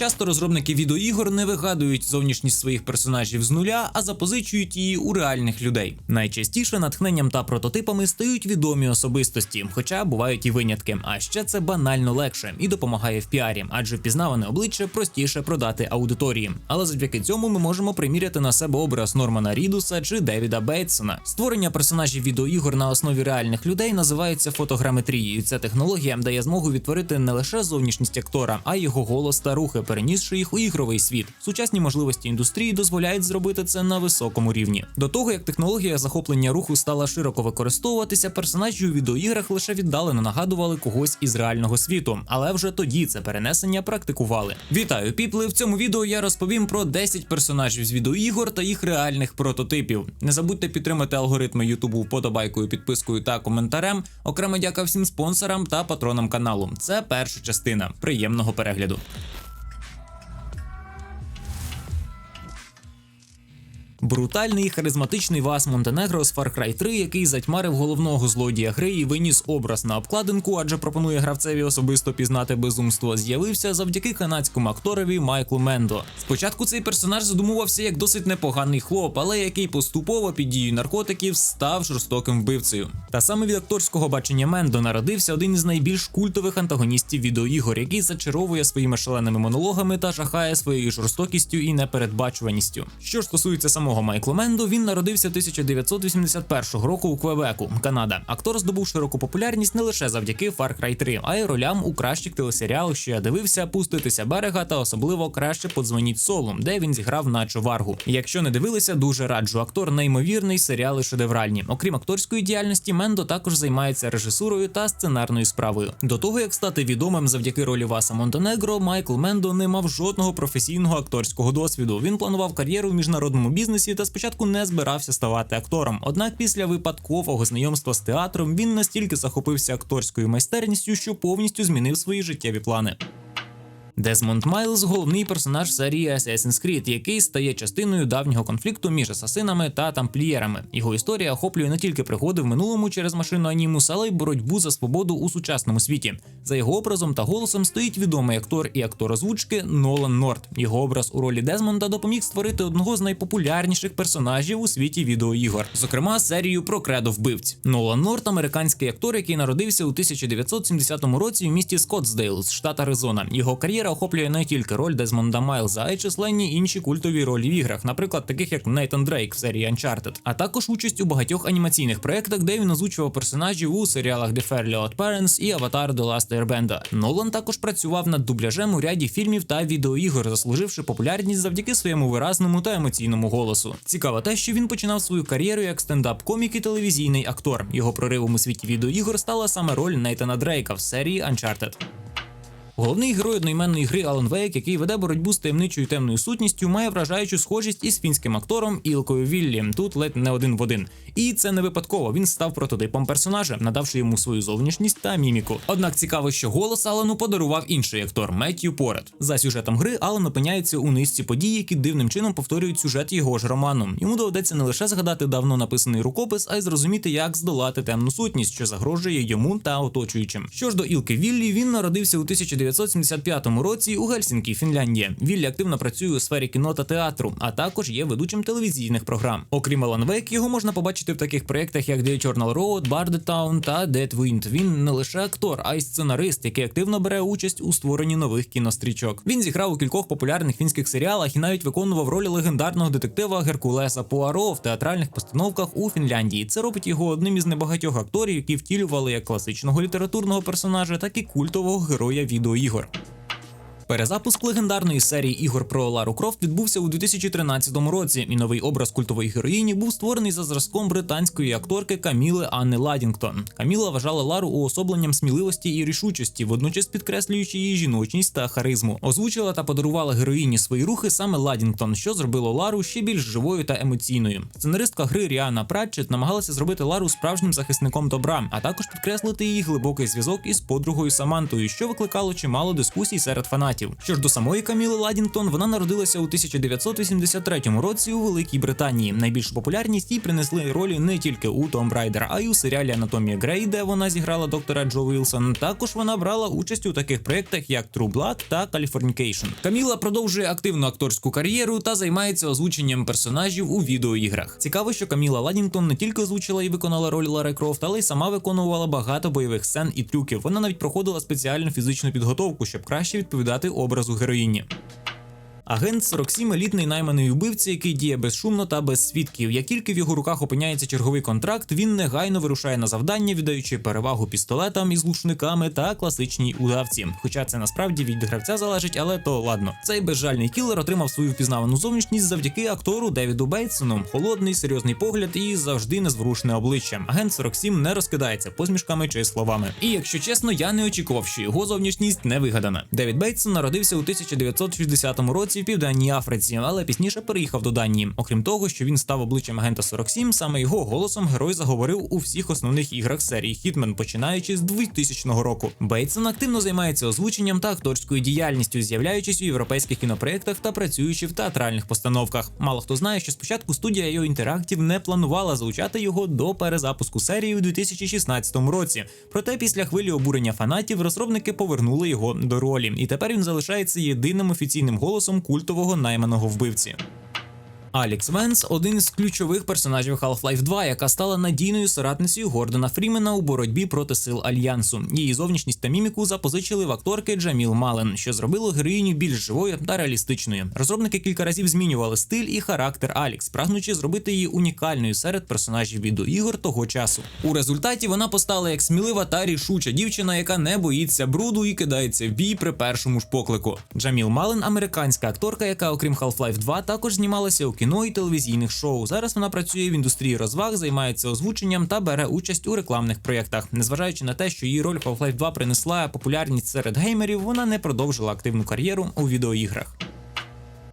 Часто розробники відеоігор не вигадують зовнішність своїх персонажів з нуля, а запозичують її у реальних людей. Найчастіше натхненням та прототипами стають відомі особистості, хоча бувають і винятки. А ще це банально легше і допомагає в піарі, адже впізнаване обличчя простіше продати аудиторії. Але завдяки цьому ми можемо приміряти на себе образ Нормана Рідуса чи Девіда Бейтсона. Створення персонажів відеоігор на основі реальних людей називається фотограметрією. Ця технологія дає змогу відтворити не лише зовнішність актора, а й його голос та рухи, перенісши їх у ігровий світ. Сучасні можливості індустрії дозволяють зробити це на високому рівні. До того як технологія захоплення руху стала широко використовуватися, персонажі у відеоіграх лише віддалено нагадували когось із реального світу, але вже тоді це перенесення практикували. Вітаю, піпли! В цьому відео я розповім про 10 персонажів з відеоігор та їх реальних прототипів. Не забудьте підтримати алгоритми Ютубу вподобайкою, підпискою та коментарем. Окрема дяка всім спонсорам та патронам каналу. Це перша частина. Приємного перегляду. Брутальний харизматичний Вас Монтенегро з Far Cry 3, який затьмарив головного злодія гри і виніс образ на обкладинку, адже пропонує гравцеві особисто пізнати безумство, з'явився завдяки канадському акторові Майклу Мендо. Спочатку цей персонаж задумувався як досить непоганий хлоп, але який поступово під дією наркотиків став жорстоким вбивцею. Та саме від акторського бачення Мендо народився один із найбільш культових антагоністів відеоігор, який зачаровує своїми шаленими монологами та жахає своєю жорстокістю і непередбачуваністю. Що ж стосується самого Майкла Мендо, він народився 1981 року у Квебеку, Канада. Актор здобув широку популярність не лише завдяки Far Cry 3, а й ролям у кращих телесеріалах, що я дивився, пуститися берега та особливо краще подзвоніть солу, де він зіграв наче варгу. Якщо не дивилися, дуже раджу. Актор неймовірний, серіали шедевральні. Окрім акторської діяльності, Мендо також займається режисурою та сценарною справою. До того як стати відомим завдяки ролі Васа Монтенегро, Майкл Мендо не мав жодного професійного акторського досвіду. Він планував кар'єру в міжнародному бізнесі та спочатку не збирався ставати актором. Однак після випадкового знайомства з театром він настільки захопився акторською майстерністю, що повністю змінив свої життєві плани. Дезмонд Майлз головний персонаж серії Assassin's Creed, який стає частиною давнього конфлікту між асасинами та тамплієрами. Його історія охоплює не тільки пригоди в минулому через машину Анімус, але й боротьбу за свободу у сучасному світі. За його образом та голосом стоїть відомий актор і актор озвучки Нолан Норт. Його образ у ролі Дезмонда допоміг створити одного з найпопулярніших персонажів у світі відеоігор, зокрема серію про кредо вбивць. Нолан Норт американський актор, який народився у 1970 році в місті Скоттсдейл, штат Аризона. Його кар'єра охоплює не тільки роль Дезмонда Майлза, а й численні інші культові ролі в іграх, наприклад, таких як Нейтан Дрейк в серії Uncharted, а також участь у багатьох анімаційних проєктах, де він озвучував персонажів у серіалах The Fairly Odd Parents і Avatar The Last Airbender. Нолан також працював над дубляжем у ряді фільмів та відеоігор, заслуживши популярність завдяки своєму виразному та емоційному голосу. Цікаво те, що він починав свою кар'єру як стендап-комік і телевізійний актор. Його проривом у світі відеоігор стала саме роль Нейтана Дрейка в серії Uncharted. Головний герой одноіменної гри Алан Вейк, який веде боротьбу з таємничою темною сутністю, має вражаючу схожість із фінським актором Ілкою Віллі. Тут ледь не один в один. І це не випадково. Він став прототипом персонажа, надавши йому свою зовнішність та міміку. Однак цікаво, що голос Алану подарував інший актор Меттью Порет. За сюжетом гри Алан опиняється у низці подій, які дивним чином повторюють сюжет його ж роману. Йому доведеться не лише згадати давно написаний рукопис, а й зрозуміти, як здолати темну сутність, що загрожує йому та оточуючим. Що ж до Ілки Віллі, він народився у 1900 1975 році у Гельсінкі, Фінляндія. Віллі активно працює у сфері кіно та театру, а також є ведучим телевізійних програм. Окрім Alan Wake, його можна побачити в таких проєктах, як The Eternal Road, Barded Town та Dead Wind. Він не лише актор, а й сценарист, який активно бере участь у створенні нових кінострічок. Він зіграв у кількох популярних фінських серіалах і навіть виконував роль легендарного детектива Геркулеса Пуаро в театральних постановках у Фінляндії. Це робить його одним із небагатьох акторів, які втілювали як класичного літературного персонажа, так і культового героя відеоігор. Перезапуск легендарної серії ігор про Лару Крофт відбувся у 2013 році, і новий образ культової героїні був створений за зразком британської акторки Каміли Анни Ладінгтон. Каміла вважала Лару уособленням сміливості і рішучості, водночас підкреслюючи її жіночність та харизму. Озвучила та подарувала героїні свої рухи саме Ладінгтон, що зробило Лару ще більш живою та емоційною. Сценаристка гри Ріана Пратчет намагалася зробити Лару справжнім захисником добра, а також підкреслити її глибокий зв'язок із подругою Самантою, що викликало чимало дискусій серед фанатів. Фанатів. Що ж до самої Каміли Ладінгтон, вона народилася у 1983 році у Великій Британії. Найбільшу популярність їй принесли ролі не тільки у Tomb Raider, а й у серіалі Анатомія Грей, де вона зіграла доктора Джо Вілсон. Також вона брала участь у таких проєктах, як True Blood та Californication. Каміла продовжує активну акторську кар'єру та займається озвученням персонажів у відеоіграх. Цікаво, що Каміла Ладінгтон не тільки озвучила і виконала роль Лари Крофт, але й сама виконувала багато бойових сцен і трюків. Вона навіть проходила спеціальну фізичну підготовку, щоб краще відповідати образу героїні. Агент 47 – елітний найманий убивця, який діє безшумно та без свідків. Як тільки в його руках опиняється черговий контракт, він негайно вирушає на завдання, віддаючи перевагу пістолетам із глушниками та класичній удавці. Хоча це насправді від гравця залежить, але то ладно. Цей безжальний кілер отримав свою впізнавану зовнішність завдяки актору Девіду Бейтсону. Холодний, серйозний погляд і завжди незворушне обличчя. Агент 47 не розкидається посмішками чи словами. І якщо чесно, я не очікував, що його зовнішність не вигадана. Девід Бейтсон народився у 1960 році в південній Африці, але пізніше переїхав до Данії. Окрім того, що він став обличчям агента 47, саме його голосом герой заговорив у всіх основних іграх серії Хітмен, починаючи з 2000 року. Бейтсон активно займається озвученням та акторською діяльністю, з'являючись у європейських кінопроєктах та працюючи в театральних постановках. Мало хто знає, що спочатку студія IO Interactive не планувала залучати його до перезапуску серії у 2016 році. Проте після хвилі обурення фанатів розробники повернули його до ролі, і тепер він залишається єдиним офіційним голосом культового найманого вбивці. Алікс Венс один з ключових персонажів Half-Life 2, яка стала надійною соратницею Гордона Фрімена у боротьбі проти сил альянсу. Її зовнішність та міміку запозичили в акторки Джаміл Мален, що зробило героїню більш живою та реалістичною. Розробники кілька разів змінювали стиль і характер Алікс, прагнучи зробити її унікальною серед персонажів відеоігор того часу. У результаті вона постала як смілива та рішуча дівчина, яка не боїться бруду і кидається в бій при першому ж поклику. Джаміл Мален американська акторка, яка, окрім Half-Life 2, також знімалася у кіно і телевізійних шоу. Зараз вона працює в індустрії розваг, займається озвученням та бере участь у рекламних проєктах. Незважаючи на те, що її роль Half-Life 2 принесла популярність серед геймерів, вона не продовжила активну кар'єру у відеоіграх.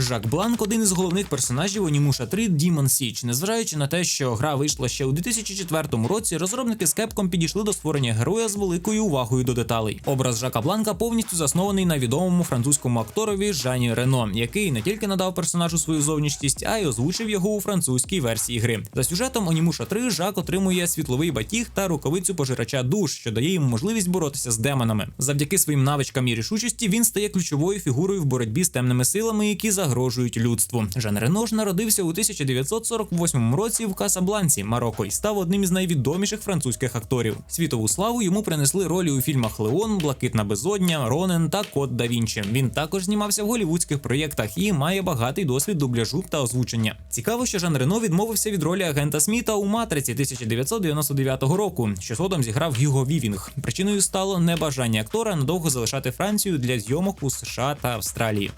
Жак Бланк один із головних персонажів Онімуша 3 Demon Siege. Незважаючи на те, що гра вийшла ще у 2004 році, розробники з Capcom підійшли до створення героя з великою увагою до деталей. Образ Жака Бланка повністю заснований на відомому французькому акторові Жані Рено, який не тільки надав персонажу свою зовнішність, а й озвучив його у французькій версії гри. За сюжетом Онімуша 3 Жак отримує світловий батіг та рукавицю пожирача душ, що дає йому можливість боротися з демонами. Завдяки своїм навичкам і рішучості він стає ключовою фігурою в боротьбі з темними силами, які загрожують людству. Жан Рено ж народився у 1948 році в Касабланці, Марокко, і став одним із найвідоміших французьких акторів. Світову славу йому принесли ролі у фільмах Леон, Блакитна безодня, Ронен та Код да Вінчі. Він також знімався в голівудських проєктах і має багатий досвід дубляжу та озвучення. Цікаво, що Жан Рено відмовився від ролі агента Сміта у матриці 1999 року, що згодом зіграв Гюго Вівінг. Причиною стало небажання актора надовго залишати Францію для зйомок у США та Австралії.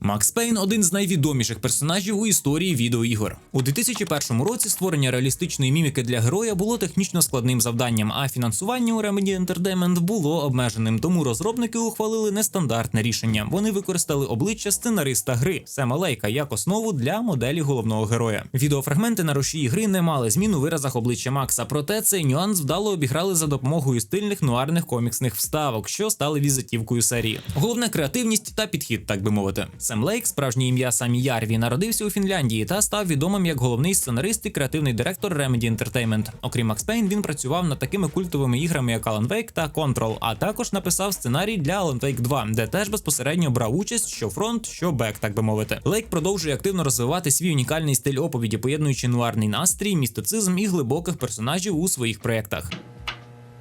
Макс Пейн один з найвідоміших персонажів у історії відеоігор. У 2001 році створення реалістичної міміки для героя було технічно складним завданням, а фінансування у Remedy Entertainment було обмеженим. Тому розробники ухвалили нестандартне рішення. Вони використали обличчя сценариста гри Сема Лейка як основу для моделі головного героя. Відеофрагменти на рушії гри не мали змін у виразах обличчя Макса, проте цей нюанс вдало обіграли за допомогою стильних нуарних коміксних вставок, що стали візитівкою серії. Головне креативність та підхід, так би мовити. Сем Лейк, справжнє ім'я Самі Ярві, народився у Фінляндії та став відомим як головний сценарист і креативний директор Remedy Entertainment. Окрім Max Payne, він працював над такими культовими іграми, як Alan Wake та Control, а також написав сценарій для Alan Wake 2, де теж безпосередньо брав участь що фронт, що бек, так би мовити. Лейк продовжує активно розвивати свій унікальний стиль оповіді, поєднуючи нуарний настрій, містицизм і глибоких персонажів у своїх проєктах.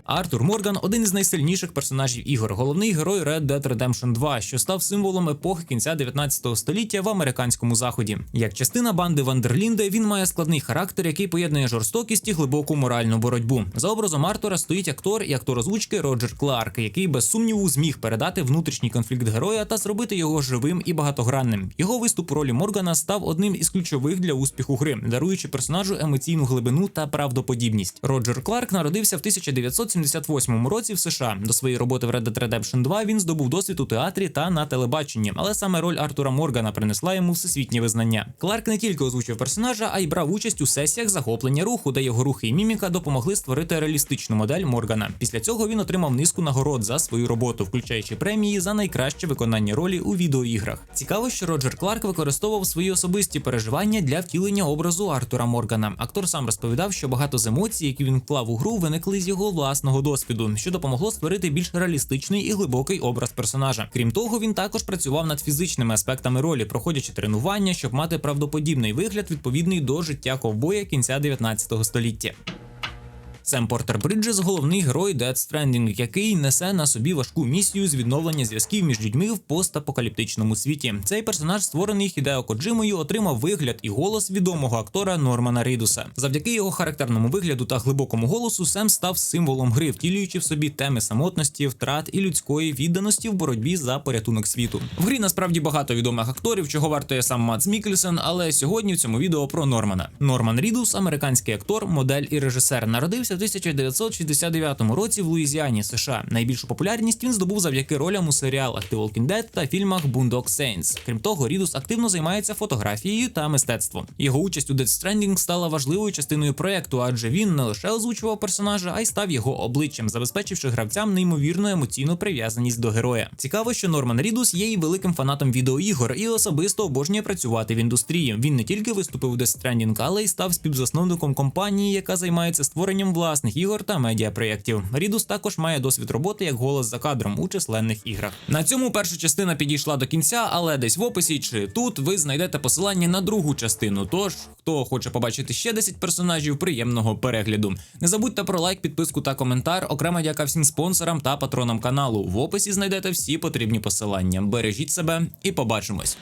Артур Морган один із найсильніших персонажів ігор, головний герой Red Dead Redemption 2, що став символом епохи кінця 19 століття в американському заході. Як частина банди Вандерлінде, він має складний характер, який поєднує жорстокість і глибоку моральну боротьбу. За образом Артура стоїть актор і актор озвучки Роджер Кларк, який без сумніву зміг передати внутрішній конфлікт героя та зробити його живим і багатогранним. Його виступ у ролі Моргана став одним із ключових для успіху гри, даруючи персонажу емоційну глибину та правдоподібність. Роджер Кларк народився в 1970 1978 році в США. До своєї роботи в Red Dead Redemption 2 він здобув досвід у театрі та на телебаченні, але саме роль Артура Моргана принесла йому всесвітнє визнання. Кларк не тільки озвучив персонажа, а й брав участь у сесіях захоплення руху, де його рухи і міміка допомогли створити реалістичну модель Моргана. Після цього він отримав низку нагород за свою роботу, включаючи премії за найкраще виконання ролі у відеоіграх. Цікаво, що Роджер Кларк використовував свої особисті переживання для втілення образу Артура Моргана. Актор сам розповідав, що багато з емоцій, які він вклав у гру, виникли з його власного досвіду, що допомогло створити більш реалістичний і глибокий образ персонажа. Крім того, він також працював над фізичними аспектами ролі, проходячи тренування, щоб мати правдоподібний вигляд, відповідний до життя ковбоя кінця 19 століття. Сем Портер Бриджес головний герой Death Stranding, який несе на собі важку місію з відновлення зв'язків між людьми в постапокаліптичному світі. Цей персонаж, створений Хідео Коджимою, отримав вигляд і голос відомого актора Нормана Рідуса. Завдяки його характерному вигляду та глибокому голосу Сем став символом гри, втілюючи в собі теми самотності, втрат і людської відданості в боротьбі за порятунок світу. В грі насправді багато відомих акторів, чого вартує сам Мац Мікельсен, але сьогодні в цьому відео про Нормана. Норман Рідус, американський актор, модель і режисер, народився в 1969 році в Луїзіані, США. Найбільшу популярність він здобув завдяки ролям у серіалах The Walking Dead та фільмах Boondock Saints. Крім того, Рідус активно займається фотографією та мистецтвом. Його участь у Death Stranding стала важливою частиною проекту, адже він не лише озвучував персонажа, а й став його обличчям, забезпечивши гравцям неймовірну емоційну прив'язаність до героя. Цікаво, що Норман Рідус є і великим фанатом відеоігор і особисто обожнює працювати в індустрії. Він не тільки виступив у Death Stranding, але й став співзасновником компанії, яка займається створенням власних ігор та медіапроєктів. Рідус також має досвід роботи як голос за кадром у численних іграх. На цьому перша частина підійшла до кінця, але десь в описі чи тут ви знайдете посилання на другу частину. Тож, хто хоче побачити ще 10 персонажів, приємного перегляду. Не забудьте про лайк, підписку та коментар. Окрема дяка всім спонсорам та патронам каналу. В описі знайдете всі потрібні посилання. Бережіть себе і побачимось.